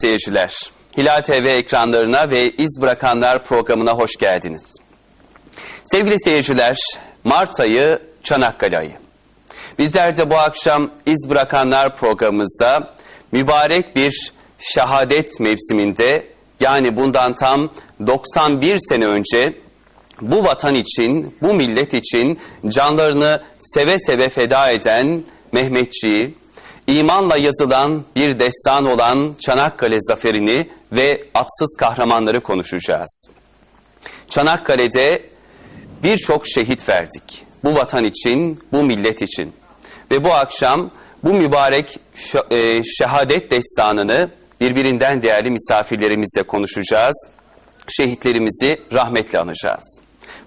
seyirciler. Hilal TV ekranlarına ve İz Bırakanlar programına hoş geldiniz. Sevgili seyirciler, Mart ayı Çanakkale ayı. Bizler de bu akşam İz Bırakanlar programımızda mübarek bir şehadet mevsiminde yani bundan tam 91 sene önce bu vatan için, bu millet için canlarını seve seve feda eden Mehmetçiği, imanla yazılan bir destan olan Çanakkale zaferini ve atsız kahramanları konuşacağız. Çanakkale'de birçok şehit verdik. Bu vatan için, bu millet için. Ve bu akşam bu mübarek e, şehadet destanını birbirinden değerli misafirlerimizle konuşacağız. Şehitlerimizi rahmetle anacağız.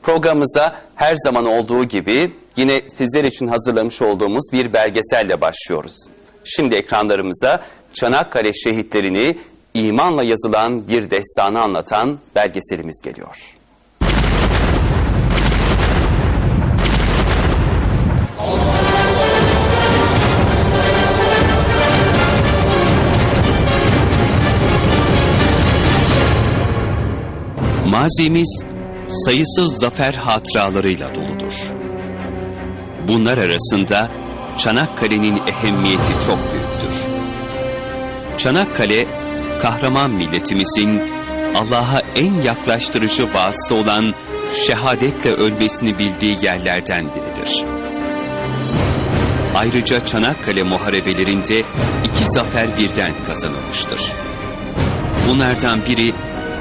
Programımıza her zaman olduğu gibi yine sizler için hazırlamış olduğumuz bir belgeselle başlıyoruz. Şimdi ekranlarımıza Çanakkale şehitlerini imanla yazılan bir destanı anlatan belgeselimiz geliyor. Mazimiz sayısız zafer hatıralarıyla doludur. Bunlar arasında Çanakkale'nin ehemmiyeti çok büyüktür. Çanakkale, kahraman milletimizin Allah'a en yaklaştırıcı vasıta olan şehadetle ölmesini bildiği yerlerden biridir. Ayrıca Çanakkale muharebelerinde iki zafer birden kazanılmıştır. Bunlardan biri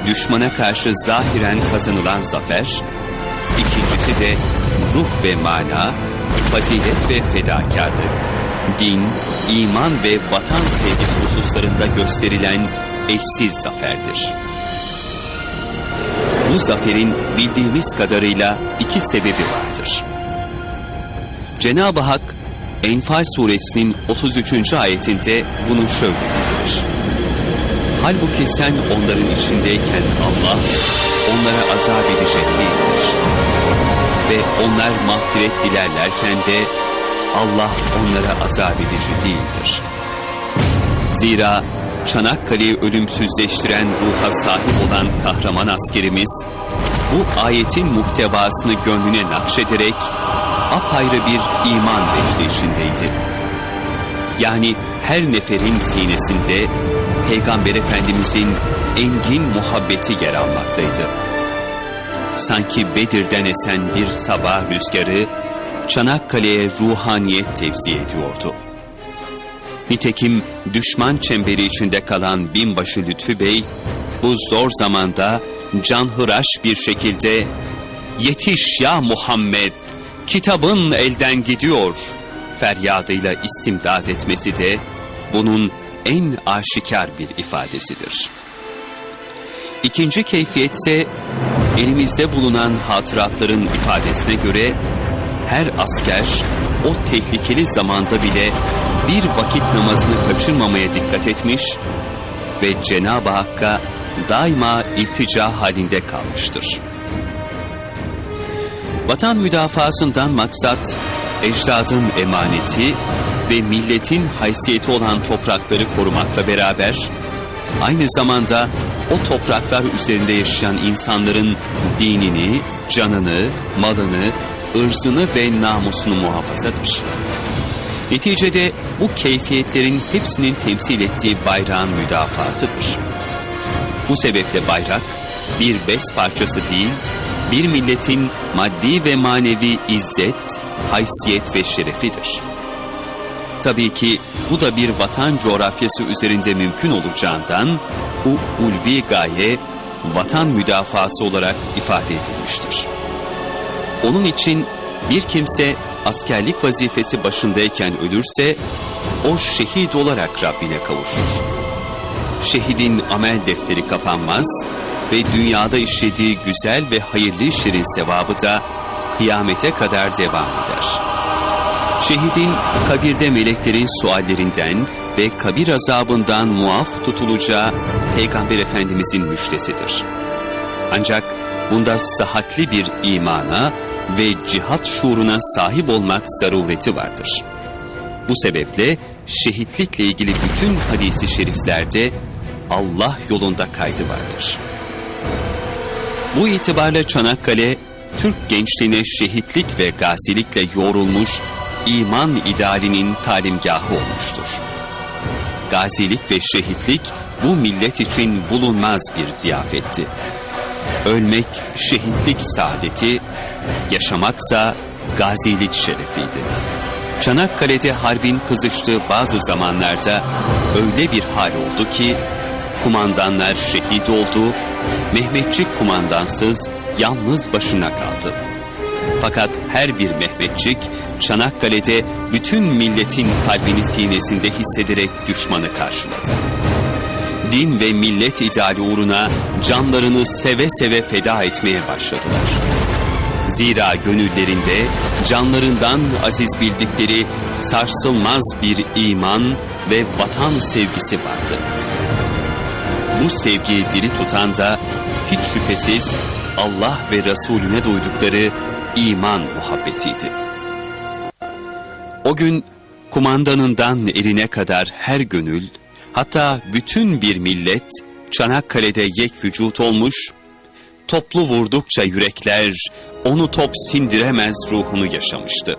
düşmana karşı zahiren kazanılan zafer, ikincisi de ruh ve mana, fazilet ve fedakarlık, din, iman ve vatan sevgisi hususlarında gösterilen eşsiz zaferdir. Bu zaferin bildiğimiz kadarıyla iki sebebi vardır. Cenab-ı Hak Enfal suresinin 33. ayetinde bunu şöyle bildirir. Halbuki sen onların içindeyken Allah onlara azap edecek değildir. Ve onlar mağfiret dilerlerken de Allah onlara azap edici değildir. Zira Çanakkale'yi ölümsüzleştiren ruha sahip olan kahraman askerimiz bu ayetin muhtevasını gönlüne nakşederek apayrı bir iman beşli içindeydi. Yani her neferin sinesinde Peygamber Efendimizin engin muhabbeti yer almaktaydı. Sanki Bedir'den esen bir sabah rüzgarı Çanakkale'ye ruhaniyet tevzi ediyordu. Nitekim düşman çemberi içinde kalan binbaşı Lütfü Bey bu zor zamanda canhıraş bir şekilde ''Yetiş ya Muhammed, kitabın elden gidiyor.'' feryadıyla istimdad etmesi de bunun en aşikar bir ifadesidir. İkinci keyfiyet ise elimizde bulunan hatıratların ifadesine göre her asker o tehlikeli zamanda bile bir vakit namazını kaçırmamaya dikkat etmiş ve Cenab-ı Hakk'a daima iltica halinde kalmıştır. Vatan müdafasından maksat ecdadın emaneti ve milletin haysiyeti olan toprakları korumakla beraber aynı zamanda o topraklar üzerinde yaşayan insanların dinini, canını, malını, ırzını ve namusunu muhafazadır. Neticede bu keyfiyetlerin hepsinin temsil ettiği bayrağın müdafasıdır. Bu sebeple bayrak bir bez parçası değil, bir milletin maddi ve manevi izzet, haysiyet ve şerefidir. Tabii ki bu da bir vatan coğrafyası üzerinde mümkün olacağından bu ulvi gaye vatan müdafası olarak ifade edilmiştir. Onun için bir kimse askerlik vazifesi başındayken ölürse o şehit olarak Rabbine kavuşur. Şehidin amel defteri kapanmaz ve dünyada işlediği güzel ve hayırlı işlerin sevabı da kıyamete kadar devam eder. Şehidin kabirde meleklerin suallerinden ve kabir azabından muaf tutulacağı Peygamber Efendimizin müjdesidir. Ancak bunda sıhhatli bir imana ve cihat şuuruna sahip olmak zarureti vardır. Bu sebeple şehitlikle ilgili bütün hadisi şeriflerde Allah yolunda kaydı vardır. Bu itibarla Çanakkale, Türk gençliğine şehitlik ve gazilikle yoğrulmuş iman idealinin talimgahı olmuştur. Gazilik ve şehitlik bu millet için bulunmaz bir ziyafetti. Ölmek şehitlik saadeti, yaşamaksa gazilik şerefiydi. Çanakkale'de harbin kızıştığı bazı zamanlarda öyle bir hal oldu ki kumandanlar şehit oldu, Mehmetçik kumandansız yalnız başına kaldı. Fakat her bir Mehmetçik Çanakkale'de bütün milletin kalbini sinesinde hissederek düşmanı karşıladı. Din ve millet ideali uğruna canlarını seve seve feda etmeye başladılar. Zira gönüllerinde canlarından aziz bildikleri sarsılmaz bir iman ve vatan sevgisi vardı. Bu sevgiyi diri tutan da hiç şüphesiz Allah ve Resulüne duydukları iman muhabbetiydi. O gün kumandanından eline kadar her gönül, hatta bütün bir millet Çanakkale'de yek vücut olmuş, toplu vurdukça yürekler onu top sindiremez ruhunu yaşamıştı.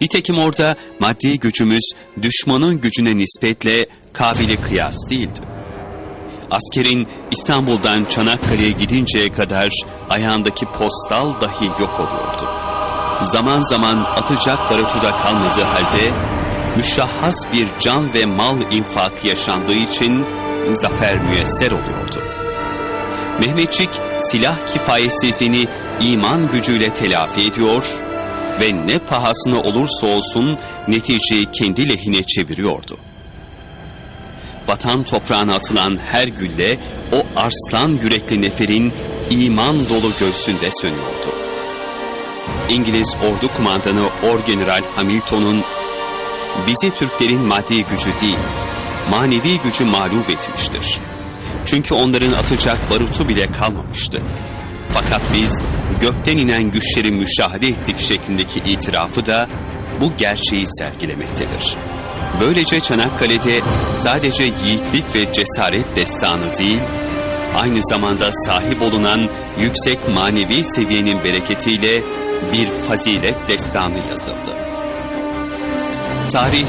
Nitekim orada maddi gücümüz düşmanın gücüne nispetle kabili kıyas değildi. Askerin İstanbul'dan Çanakkale'ye gidinceye kadar ayağındaki postal dahi yok oluyordu. Zaman zaman atacak barutu da kalmadığı halde müşahhas bir can ve mal infakı yaşandığı için zafer müyesser oluyordu. Mehmetçik silah kifayetsizliğini iman gücüyle telafi ediyor ve ne pahasına olursa olsun neticeyi kendi lehine çeviriyordu. Vatan toprağına atılan her gülle o arslan yürekli neferin iman dolu göğsünde sönüyordu. İngiliz ordu kumandanı Orgeneral Hamilton'un bizi Türklerin maddi gücü değil, manevi gücü mağlup etmiştir. Çünkü onların atacak barutu bile kalmamıştı. Fakat biz gökten inen güçleri müşahede ettik şeklindeki itirafı da bu gerçeği sergilemektedir. Böylece Çanakkale'de sadece yiğitlik ve cesaret destanı değil, aynı zamanda sahip olunan yüksek manevi seviyenin bereketiyle bir fazilet destanı yazıldı. Tarih,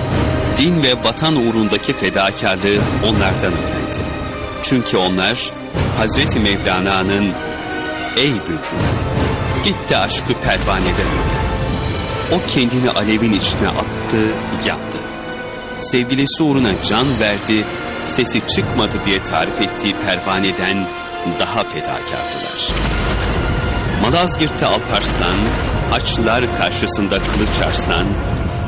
din ve vatan uğrundaki fedakarlığı onlardan öğrendi. Çünkü onlar Hazreti Mevlana'nın Ey bülbül, git de aşkı pervaneden. O kendini alevin içine attı, yandı. Sevgilisi uğruna can verdi, sesi çıkmadı diye tarif ettiği pervaneden daha fedakardılar. Malazgirt'te Alparslan, Haçlılar karşısında Kılıç Arslan,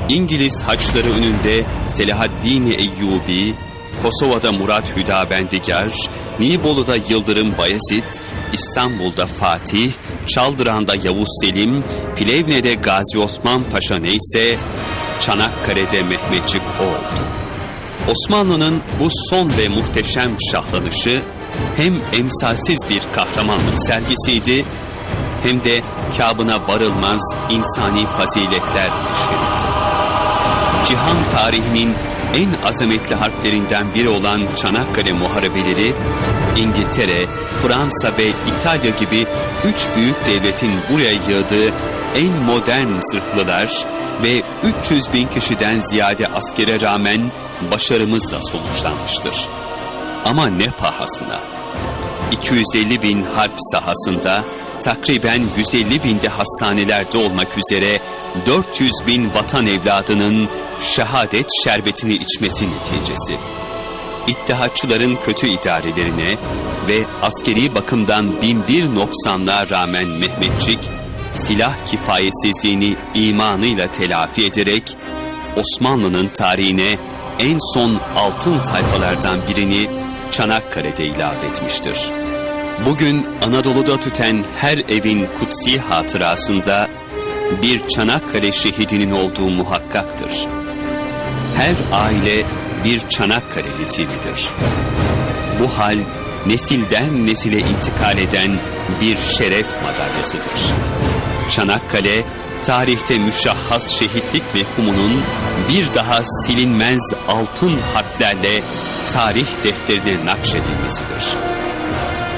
İngiliz Haçları önünde Selahaddin Eyyubi, Kosova'da Murat Hüdavendigar, Nibolu'da Yıldırım Bayezid, İstanbul'da Fatih, Çaldıran'da Yavuz Selim, Plevne'de Gazi Osman Paşa neyse, Çanakkale'de Mehmetçik oldu. Osmanlı'nın bu son ve muhteşem şahlanışı hem emsalsiz bir kahramanlık sergisiydi hem de kabına varılmaz insani faziletler içerikti. Cihan tarihinin en azametli harplerinden biri olan Çanakkale Muharebeleri, İngiltere, Fransa ve İtalya gibi üç büyük devletin buraya yığdığı en modern zırhlılar ve 300 bin kişiden ziyade askere rağmen başarımızla sonuçlanmıştır. Ama ne pahasına? 250 bin harp sahasında takriben 150 binde hastanelerde olmak üzere 400 bin vatan evladının şehadet şerbetini içmesi neticesi. İttihatçıların kötü idarelerine ve askeri bakımdan binbir noksanlığa rağmen Mehmetçik, silah kifayetsizliğini imanıyla telafi ederek Osmanlı'nın tarihine en son altın sayfalardan birini Çanakkale'de ilave etmiştir. Bugün Anadolu'da tüten her evin kutsi hatırasında bir Çanakkale şehidinin olduğu muhakkaktır. Her aile bir Çanakkale yetimidir. Bu hal nesilden nesile intikal eden bir şeref madalyasıdır. Çanakkale tarihte müşahhas şehitlik mefhumunun bir daha silinmez altın harflerle tarih defterine nakşedilmesidir.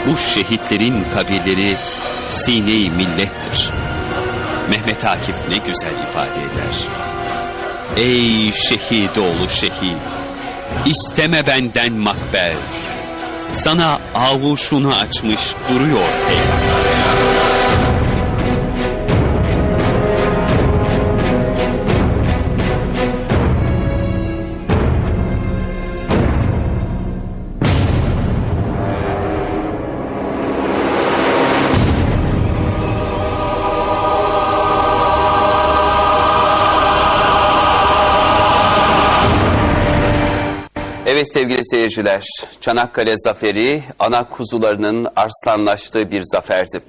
Bu şehitlerin kabirleri sine-i millettir. Mehmet Akif ne güzel ifade eder. Ey şehit oğlu şehit, isteme benden makber. Sana avuşunu açmış duruyor peygamber. Evet sevgili seyirciler, Çanakkale Zaferi ana kuzularının arslanlaştığı bir zaferdi.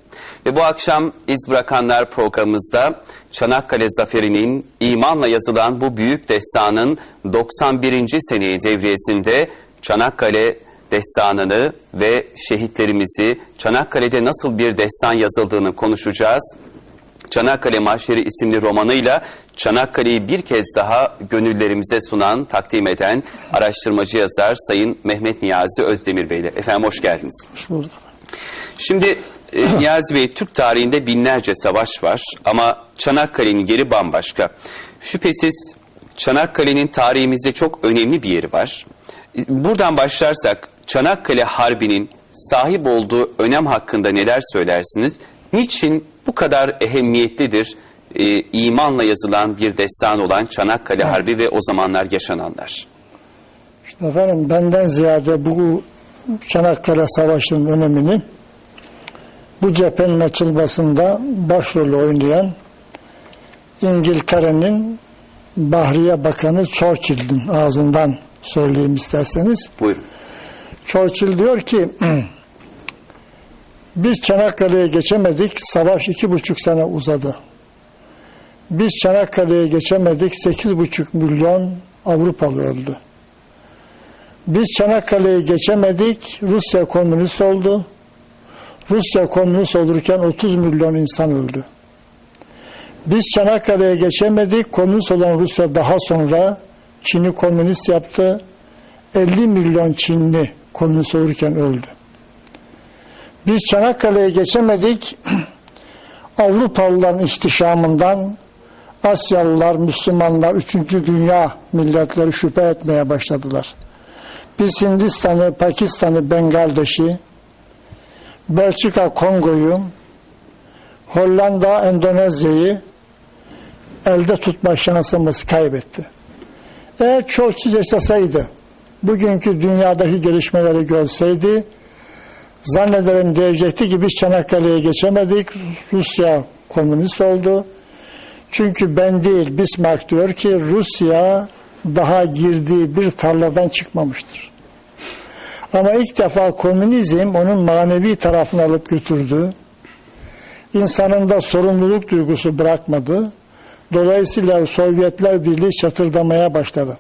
Ve bu akşam İz Bırakanlar programımızda Çanakkale Zaferi'nin imanla yazılan bu büyük destanın 91. seneyi devriyesinde Çanakkale destanını ve şehitlerimizi Çanakkale'de nasıl bir destan yazıldığını konuşacağız. Çanakkale Mahşeri isimli romanıyla Çanakkale'yi bir kez daha gönüllerimize sunan, takdim eden araştırmacı yazar Sayın Mehmet Niyazi Özdemir Bey ile. Efendim hoş geldiniz. Hoş bulduk. Şimdi e, Niyazi Bey Türk tarihinde binlerce savaş var ama Çanakkale'nin yeri bambaşka. Şüphesiz Çanakkale'nin tarihimizde çok önemli bir yeri var. Buradan başlarsak Çanakkale Harbi'nin sahip olduğu önem hakkında neler söylersiniz? Niçin bu kadar ehemmiyetlidir e, imanla yazılan bir destan olan Çanakkale Harbi ve o zamanlar yaşananlar? İşte efendim benden ziyade bu Çanakkale Savaşı'nın önemini bu cephenin açılmasında başrolü oynayan İngiltere'nin Bahriye Bakanı Churchill'in ağzından söyleyeyim isterseniz. Buyurun. Churchill diyor ki biz Çanakkale'ye geçemedik, savaş iki buçuk sene uzadı. Biz Çanakkale'ye geçemedik, sekiz buçuk milyon Avrupalı öldü. Biz Çanakkale'ye geçemedik, Rusya komünist oldu. Rusya komünist olurken 30 milyon insan öldü. Biz Çanakkale'ye geçemedik, komünist olan Rusya daha sonra Çin'i komünist yaptı. 50 milyon Çinli komünist olurken öldü. Biz Çanakkale'ye geçemedik. Avrupalıların ihtişamından Asyalılar, Müslümanlar, üçüncü dünya milletleri şüphe etmeye başladılar. Biz Hindistan'ı, Pakistan'ı, Bengaldeş'i, Belçika, Kongo'yu, Hollanda, Endonezya'yı elde tutma şansımız kaybetti. Eğer Churchill yaşasaydı, bugünkü dünyadaki gelişmeleri görseydi, zannederim diyecekti ki biz Çanakkale'ye geçemedik, Rusya komünist oldu. Çünkü ben değil, Bismarck diyor ki Rusya daha girdiği bir tarladan çıkmamıştır. Ama ilk defa komünizm onun manevi tarafını alıp götürdü. İnsanında sorumluluk duygusu bırakmadı. Dolayısıyla Sovyetler Birliği çatırdamaya başladı.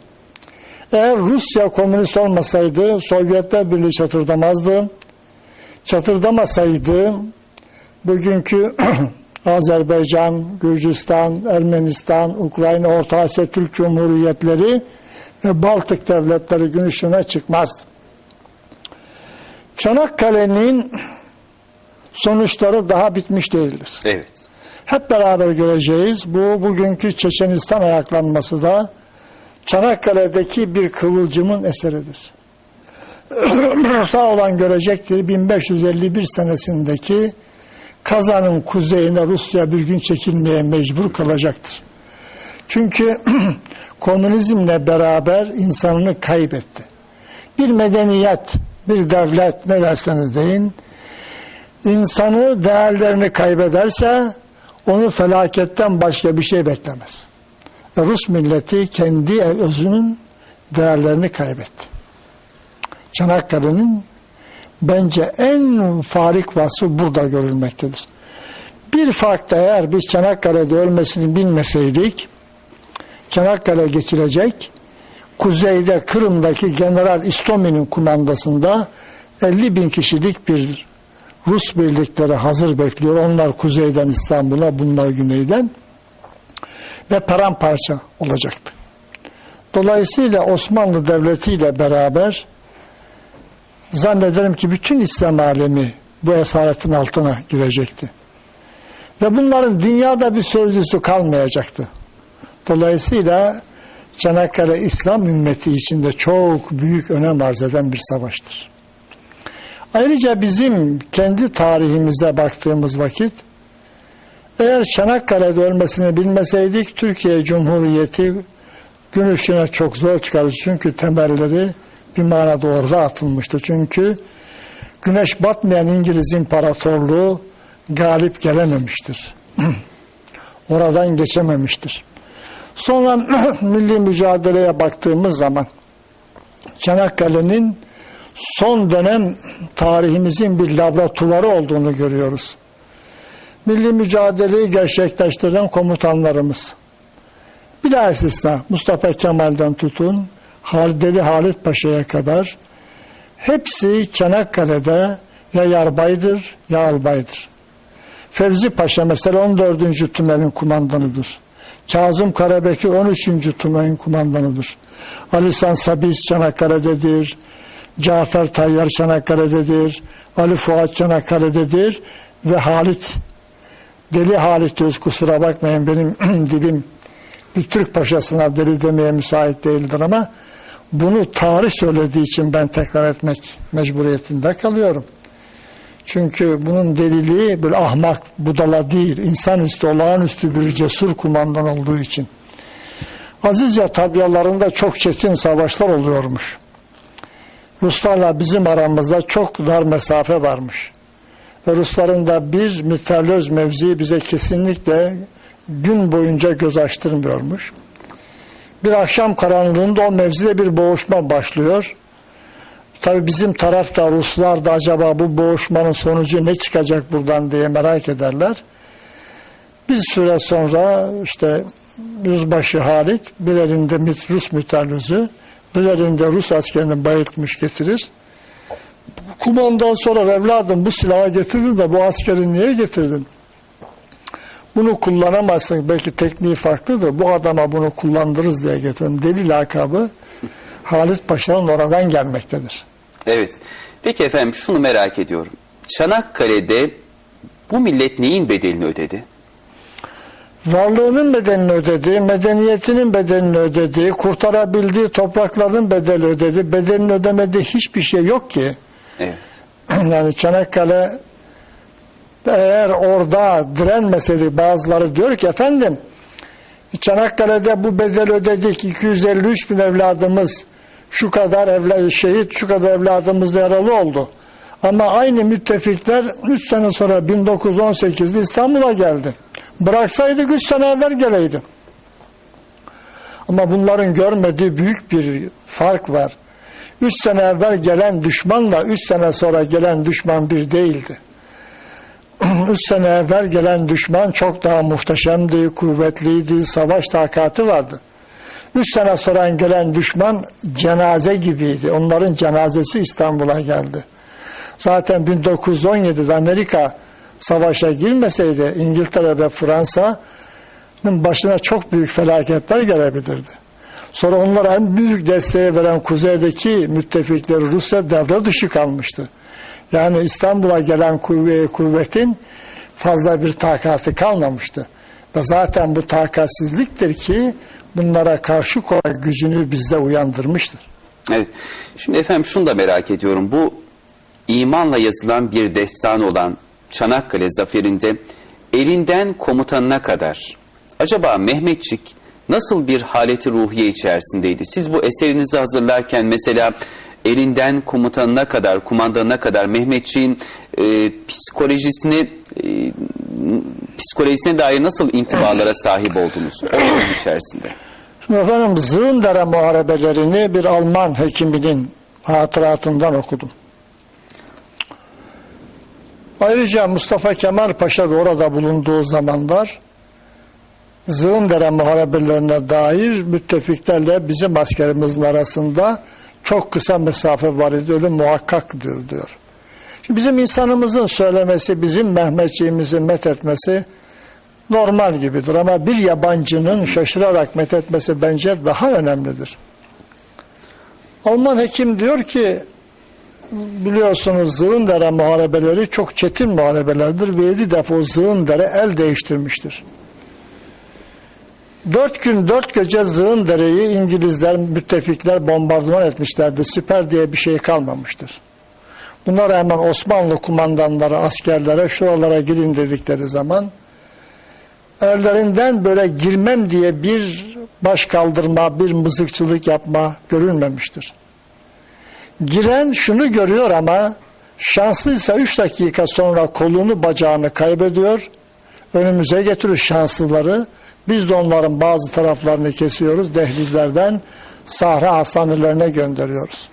Eğer Rusya komünist olmasaydı Sovyetler Birliği çatırdamazdı. Çatırdamasaydı bugünkü Azerbaycan, Gürcistan, Ermenistan, Ukrayna, Orta Asya Türk Cumhuriyetleri ve Baltık devletleri gün ışığına çıkmazdı. Çanakkale'nin sonuçları daha bitmiş değildir. Evet. Hep beraber göreceğiz. Bu bugünkü Çeçenistan ayaklanması da Çanakkale'deki bir kıvılcımın eseridir. Sağ olan görecektir 1551 senesindeki Kazan'ın kuzeyine Rusya bir gün çekilmeye mecbur kalacaktır. Çünkü komünizmle beraber insanını kaybetti. Bir medeniyet, bir devlet ne derseniz deyin, insanı değerlerini kaybederse onu felaketten başka bir şey beklemez. Rus milleti kendi özünün değerlerini kaybetti. Çanakkale'nin bence en farik vasfı burada görülmektedir. Bir fark da eğer biz Çanakkale'de ölmesini bilmeseydik, Çanakkale geçilecek, kuzeyde Kırım'daki General İstomi'nin kumandasında 50 bin kişilik bir Rus birlikleri hazır bekliyor. Onlar kuzeyden İstanbul'a, bunlar güneyden. ve paramparça olacaktı. Dolayısıyla Osmanlı Devleti ile beraber zannederim ki bütün İslam alemi bu esaretin altına girecekti. Ve bunların dünyada bir sözcüsü kalmayacaktı. Dolayısıyla Çanakkale İslam ümmeti içinde çok büyük önem arz eden bir savaştır. Ayrıca bizim kendi tarihimize baktığımız vakit eğer Çanakkale'de ölmesini bilmeseydik Türkiye Cumhuriyeti gün ışığına çok zor çıkarır. Çünkü temelleri bir manada orada atılmıştı. Çünkü güneş batmayan İngiliz İmparatorluğu galip gelememiştir. Oradan geçememiştir. Sonra milli mücadeleye baktığımız zaman Çanakkale'nin son dönem tarihimizin bir laboratuvarı olduğunu görüyoruz. Milli mücadeleyi gerçekleştiren komutanlarımız. Bilhassa Mustafa Kemal'den tutun Deli Halit Paşa'ya kadar hepsi Çanakkale'de ya yarbaydır ya albaydır. Fevzi Paşa mesela 14. Tümen'in kumandanıdır. Kazım Karabekir 13. Tümen'in kumandanıdır. Ali San Sabiz Çanakkale'dedir. Cafer Tayyar Çanakkale'dedir. Ali Fuat Çanakkale'dedir. Ve Halit Deli Halit diyoruz kusura bakmayın benim dilim bir Türk paşasına deli demeye müsait değildir ama bunu tarih söylediği için ben tekrar etmek mecburiyetinde kalıyorum. Çünkü bunun deliliği bir ahmak budala değil, insanüstü, olağanüstü bir cesur kumandan olduğu için. Azizce tabyalarında çok çetin savaşlar oluyormuş. Ruslarla bizim aramızda çok dar mesafe varmış. Ve Rusların da bir mitralöz mevzii bize kesinlikle gün boyunca göz açtırmıyormuş. Bir akşam karanlığında o mevzide bir boğuşma başlıyor. Tabi bizim tarafta Ruslar da acaba bu boğuşmanın sonucu ne çıkacak buradan diye merak ederler. Bir süre sonra işte yüzbaşı Halit bir elinde Rus müterlüzü bir elinde Rus askerini bayıltmış getirir. Kumandan sorar evladım bu silahı getirdin de bu askeri niye getirdin? Bunu kullanamazsın belki tekniği farklıdır. Bu adama bunu kullandırırız diye getirdim. Deli lakabı Halit Paşa'nın oradan gelmektedir. Evet. Peki efendim şunu merak ediyorum. Çanakkale'de bu millet neyin bedelini ödedi? Varlığının bedelini ödedi, medeniyetinin bedelini ödedi, kurtarabildiği toprakların bedeli ödedi. Bedelini ödemediği hiçbir şey yok ki. Evet. yani Çanakkale eğer orada direnmeseydi bazıları diyor ki efendim Çanakkale'de bu bedel ödedik 253 bin evladımız şu kadar evla, şehit şu kadar evladımız da yaralı oldu. Ama aynı müttefikler 3 sene sonra 1918'de İstanbul'a geldi. Bıraksaydık 3 sene evvel geleydi. Ama bunların görmediği büyük bir fark var. 3 sene evvel gelen düşmanla 3 sene sonra gelen düşman bir değildi. 3 sene evvel gelen düşman çok daha muhteşemdi, kuvvetliydi, savaş takatı vardı. 3 sene sonra gelen düşman cenaze gibiydi. Onların cenazesi İstanbul'a geldi. Zaten 1917'de Amerika savaşa girmeseydi İngiltere ve Fransa'nın başına çok büyük felaketler gelebilirdi. Sonra onlara en büyük desteği veren kuzeydeki müttefikleri Rusya devre dışı kalmıştı. Yani İstanbul'a gelen kuvve kuvvetin fazla bir takatı kalmamıştı. Ve zaten bu takatsizliktir ki bunlara karşı koyma gücünü bizde uyandırmıştır. Evet. Şimdi efendim şunu da merak ediyorum. Bu imanla yazılan bir destan olan Çanakkale zaferinde elinden komutanına kadar acaba Mehmetçik nasıl bir haleti ruhiye içerisindeydi? Siz bu eserinizi hazırlarken mesela elinden komutanına kadar, kumandanına kadar Mehmetçiğin e, psikolojisini e, psikolojisine dair nasıl intibalara sahip oldunuz o yılın içerisinde? Şimdi efendim Zığındere muharebelerini bir Alman hekiminin hatıratından okudum. Ayrıca Mustafa Kemal Paşa da orada bulunduğu zamanlar Zığındere muharebelerine dair müttefiklerle bizim askerimizin arasında çok kısa mesafe var idi. Öyle muhakkak diyor. Şimdi bizim insanımızın söylemesi, bizim Mehmetçiğimizi met etmesi normal gibidir ama bir yabancının şaşırarak methetmesi bence daha önemlidir. Alman hekim diyor ki biliyorsunuz Zığındere muharebeleri çok çetin muharebelerdir ve yedi defa o Zığındere el değiştirmiştir. Dört gün dört gece Zığındere'yi İngilizler, müttefikler bombardıman etmişlerdi. Siper diye bir şey kalmamıştır. Buna rağmen Osmanlı kumandanları, askerlere şuralara girin dedikleri zaman ellerinden böyle girmem diye bir baş kaldırma, bir mızıkçılık yapma görülmemiştir. Giren şunu görüyor ama şanslıysa 3 dakika sonra kolunu bacağını kaybediyor. Önümüze getiriyor şanslıları. Biz de onların bazı taraflarını kesiyoruz. Dehlizlerden sahra hastanelerine gönderiyoruz.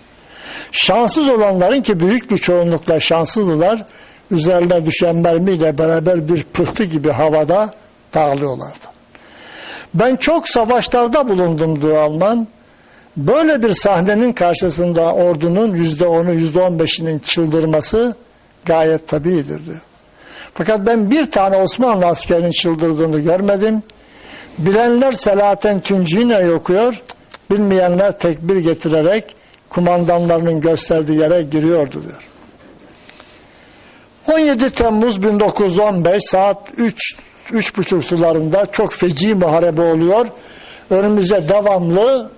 Şanssız olanların ki büyük bir çoğunlukla şanslıdılar. Üzerine düşen mermiyle beraber bir pıhtı gibi havada dağılıyorlardı. Ben çok savaşlarda bulundum diyor Alman. Böyle bir sahnenin karşısında ordunun yüzde onu, yüzde on beşinin çıldırması gayet tabiidir diyor. Fakat ben bir tane Osmanlı askerinin çıldırdığını görmedim. Bilenler Selahattin Tünci'yle okuyor, bilmeyenler tekbir getirerek kumandanlarının gösterdiği yere giriyordu diyor. 17 Temmuz 1915 saat 3 üç buçuk sularında çok feci muharebe oluyor. Önümüze devamlı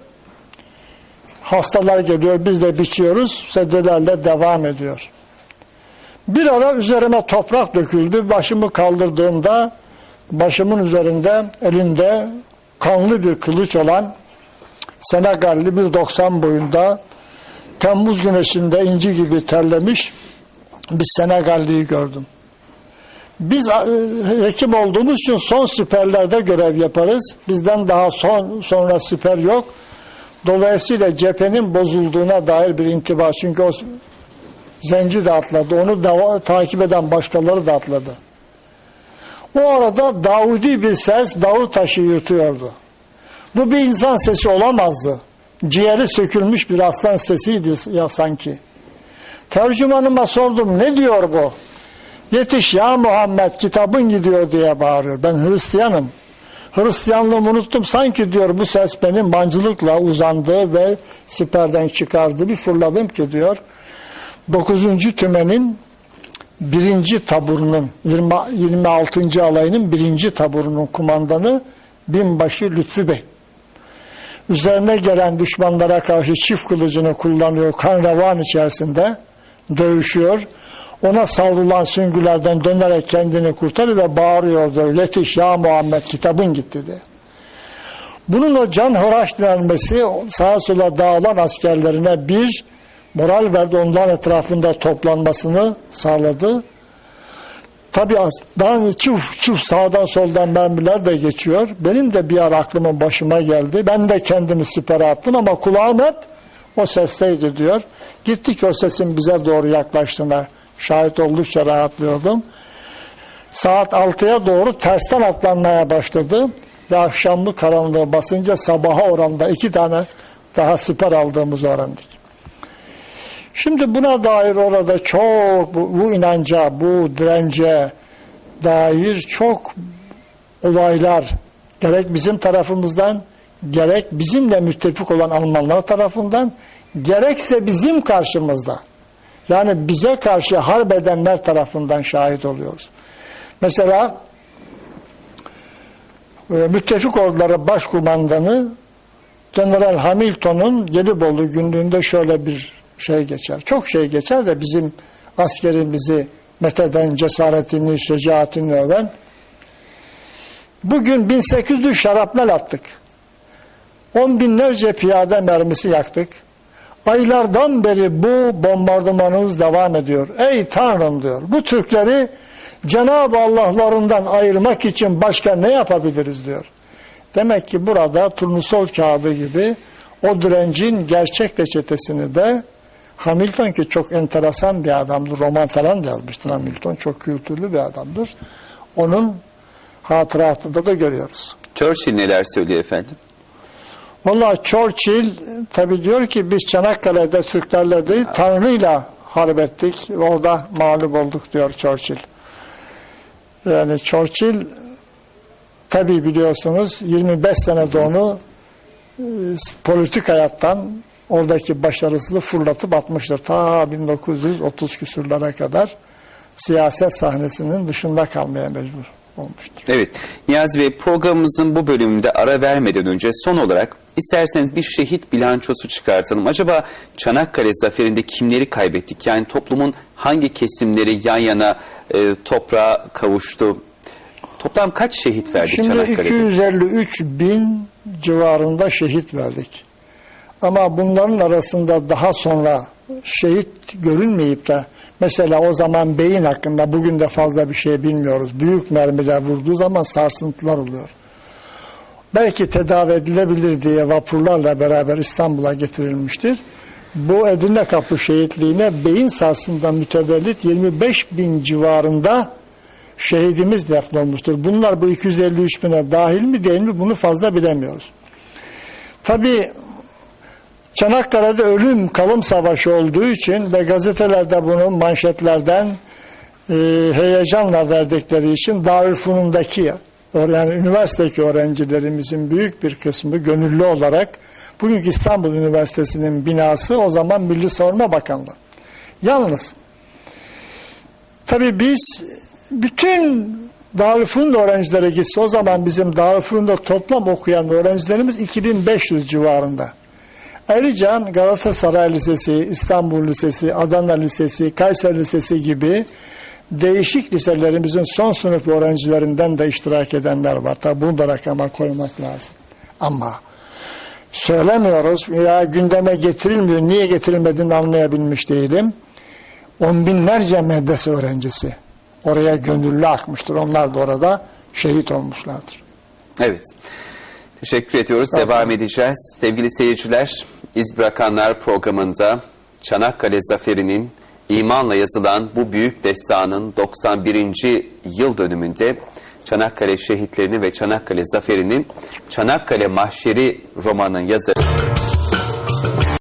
hastalar geliyor. Biz de biçiyoruz. Sedyelerle devam ediyor. Bir ara üzerime toprak döküldü. Başımı kaldırdığımda başımın üzerinde elinde kanlı bir kılıç olan Senegalli 1.90 boyunda Temmuz güneşinde inci gibi terlemiş bir Senegalliyi gördüm. Biz e, hekim olduğumuz için son siperlerde görev yaparız. Bizden daha son sonra siper yok. Dolayısıyla cephenin bozulduğuna dair bir intiba. Çünkü o zenci de atladı. Onu da, takip eden başkaları da atladı. O arada Davudi bir ses Davut taşı yırtıyordu. Bu bir insan sesi olamazdı. Ciğeri sökülmüş bir aslan sesiydi ya sanki. Tercümanıma sordum ne diyor bu? Yetiş ya Muhammed kitabın gidiyor diye bağırıyor. Ben Hristiyanım. Hristiyanlığımı unuttum. Sanki diyor bu ses benim mancılıkla uzandı ve siperden çıkardı. Bir fırladım ki diyor 9. tümenin birinci taburunun 20, 26. alayının birinci taburunun kumandanı binbaşı Lütfü Bey. Üzerine gelen düşmanlara karşı çift kılıcını kullanıyor. Kan revan içerisinde dövüşüyor. Ona savrulan süngülerden dönerek kendini kurtarıyor ve bağırıyordu. Yetiş ya Muhammed kitabın gitti diye. Bunun o can hıraş vermesi sağa sola dağılan askerlerine bir moral verdi. Onların etrafında toplanmasını sağladı. Tabi daha çuf çuf sağdan soldan mermiler de geçiyor. Benim de bir ara aklımın başıma geldi. Ben de kendimi sipere attım ama kulağım hep o sesteydi diyor. Gittik o sesin bize doğru yaklaştığına şahit oldukça rahatlıyordum. Saat 6'ya doğru tersten atlanmaya başladı ve akşamlı karanlığı basınca sabaha oranda iki tane daha siper aldığımızı öğrendik. Şimdi buna dair orada çok bu, bu inanca, bu dirence dair çok olaylar gerek bizim tarafımızdan gerek bizimle müttefik olan Almanlar tarafından gerekse bizim karşımızda yani bize karşı harp edenler tarafından şahit oluyoruz. Mesela e, müttefik orduları başkumandanı General Hamilton'un Gelibolu günlüğünde şöyle bir şey geçer. Çok şey geçer de bizim askerimizi metheden cesaretini, şecaatini öven. Bugün 1800 şarapnel attık. On binlerce piyade mermisi yaktık. Aylardan beri bu bombardımanımız devam ediyor. Ey Tanrım diyor. Bu Türkleri Cenab-ı Allah'larından ayırmak için başka ne yapabiliriz diyor. Demek ki burada turnusol kağıdı gibi o direncin gerçek reçetesini de Hamilton ki çok enteresan bir adamdır. Roman falan da yazmıştır Hamilton. Çok kültürlü bir adamdır. Onun hatıratında da görüyoruz. Churchill neler söylüyor efendim? Valla Churchill tabi diyor ki biz Çanakkale'de Türklerle değil Tanrı'yla harp ettik. Orada mağlup olduk diyor Churchill. Yani Churchill Tabi biliyorsunuz 25 sene de onu e, politik hayattan oradaki başarısını fırlatıp atmıştır. Ta 1930 küsurlara kadar siyaset sahnesinin dışında kalmaya mecbur olmuştur. Evet, Niyazi Bey programımızın bu bölümünde ara vermeden önce son olarak isterseniz bir şehit bilançosu çıkartalım. Acaba Çanakkale zaferinde kimleri kaybettik? Yani toplumun hangi kesimleri yan yana e, toprağa kavuştu? Toplam kaç şehit verdik Şimdi Çanakkale'de? 253 bin civarında şehit verdik. Ama bunların arasında daha sonra şehit görünmeyip de mesela o zaman beyin hakkında bugün de fazla bir şey bilmiyoruz. Büyük mermiler vurduğu zaman sarsıntılar oluyor. Belki tedavi edilebilir diye vapurlarla beraber İstanbul'a getirilmiştir. Bu Edirne Kapı şehitliğine beyin sarsından mütevellit 25 bin civarında şehidimiz defnolmuştur. Bunlar bu 253 bine dahil mi değil mi bunu fazla bilemiyoruz. Tabi Çanakkale'de ölüm kalım savaşı olduğu için ve gazetelerde bunu manşetlerden e, heyecanla verdikleri için Darülfünun'daki yani üniversitedeki öğrencilerimizin büyük bir kısmı gönüllü olarak bugünkü İstanbul Üniversitesi'nin binası o zaman Milli Savunma Bakanlığı. Yalnız tabii biz bütün Darülfünun öğrencileri gitse o zaman bizim Darülfünun'da toplam okuyan öğrencilerimiz 2500 civarında. Ayrıca Galatasaray Lisesi, İstanbul Lisesi, Adana Lisesi, Kayseri Lisesi gibi değişik liselerimizin son sınıf öğrencilerinden de iştirak edenler var. Tabi bunu da rakama koymak lazım. Ama söylemiyoruz ya gündeme getirilmiyor. Niye getirilmediğini anlayabilmiş değilim. On binlerce medrese öğrencisi oraya gönüllü akmıştır. Onlar da orada şehit olmuşlardır. Evet. Teşekkür ediyoruz. Olun. Devam edeceğiz. Sevgili seyirciler, İz Bırakanlar programında Çanakkale Zaferi'nin imanla yazılan bu büyük destanın 91. yıl dönümünde Çanakkale şehitlerini ve Çanakkale Zaferi'nin Çanakkale Mahşeri romanın yazarı